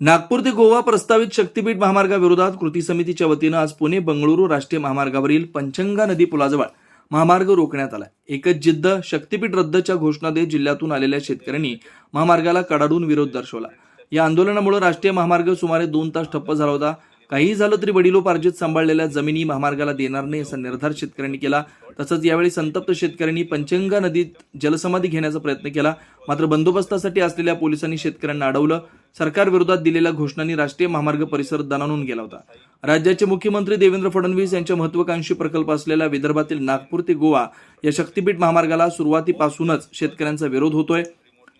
नागपूर ते गोवा प्रस्तावित शक्तीपीठ महामार्गाविरोधात कृती समितीच्या वतीनं आज पुणे बंगळुरू राष्ट्रीय महामार्गावरील पंचंगा नदी पुलाजवळ महामार्ग रोखण्यात आला. एकच जिद्द शक्तीपीठ रद्दच्या घोषणा देत जिल्ह्यातून आलेल्या शेतकऱ्यांनी महामार्गाला कडाडून विरोध दर्शवला. या आंदोलनामुळे राष्ट्रीय महामार्ग सुमारे दोन तास ठप्प झाला होता. काही झालं तरी वडिलोपार्जित सांभाळलेल्या जमिनी महामार्गाला देणार नाही असा निर्धार शेतकऱ्यांनी केला. तसंच यावेळी संतप्त शेतकऱ्यांनी पंचंगा नदीत जलसमाधी घेण्याचा प्रयत्न केला. मात्र बंदोबस्तासाठी असलेल्या पोलिसांनी शेतकऱ्यांना अडवलं. सरकारविरोधात दिलेल्या घोषणांनी राष्ट्रीय महामार्ग परिसर दणानून गेला होता. राज्याचे मुख्यमंत्री देवेंद्र फडणवीस यांच्या महत्वाकांक्षी प्रकल्प असलेल्या विदर्भातील नागपूर ते गोवा या शक्तीपीठ महामार्गाला सुरुवातीपासूनच शेतकऱ्यांचा विरोध होतोय.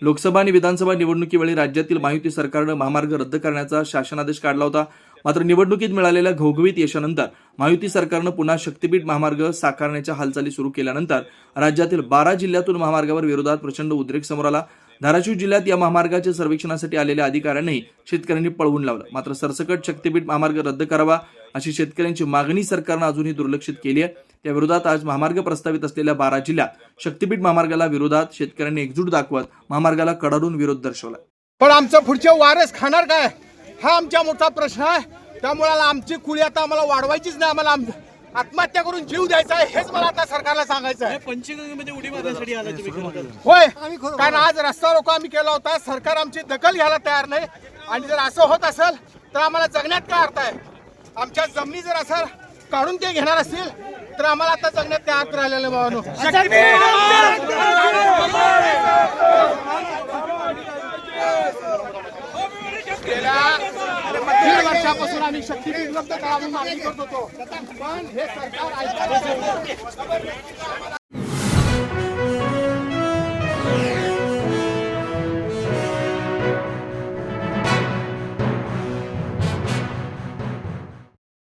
लोकसभा आणि विधानसभा निवडणुकीवेळी राज्यातील माहिती सरकारनं महामार्ग रद्द करण्याचा शासनादेश काढला होता. मात्र निवडणुकीत मिळालेल्या घवघवीत यशानंतर महायुती सरकारनं पुन्हा शक्तीपीठ महामार्ग साकारण्याच्या हालचाली सुरू केल्यानंतर राज्यातील बारा जिल्ह्यातून महामार्गावर विरोधात प्रचंड उद्रेक समोर आला. धाराशिव जिल्ह्यात या महामार्गाच्या सर्वेक्षणासाठी आलेल्या अधिकाऱ्यांनाही शेतकऱ्यांनी पळवून लावलं. मात्र सरसकट शक्तीपीठ महामार्ग रद्द करावा अशी शेतकऱ्यांची मागणी सरकारनं अजूनही दुर्लक्षित केली आहे. त्या विरोधात आज महामार्ग प्रस्तावित असलेल्या बारा जिल्ह्यात शक्तीपीठ महामार्गाला विरोधात शेतकऱ्यांनी एकजूट दाखवत महामार्गाला कडाडून विरोध दर्शवला. पण आमचं पुढचे वारस खाणार काय? हा आमचा मोठा प्रश्न आहे. त्यामुळे आमची कुळी आता आम्हाला वाढवायचीच नाही आम्हाला. आत्महत्या करून जीव द्यायचा आहे हेच मला आता सरकारला सांगायचं आहे. पंचगंगेमध्ये उडी मारण्यासाठी आला तुम्ही खरं तर. होय कारण आज रस्ता रोको आम्ही केला होता सरकार आमची दखल घ्यायला तयार नाही. आणि जर असं होत असेल तर आम्हाला जगण्यात काय अर्थ आहे? आमच्या जमिनी जर असं काढून ते घेणार असतील तर आम्हाला आता जगण्यात काय अर्थ राहिलेला भावानो? वर्षापासून आम्ही शक्ती उपलब्ध करावी मागणी करत होतो. पण हे सरकार ऐकायला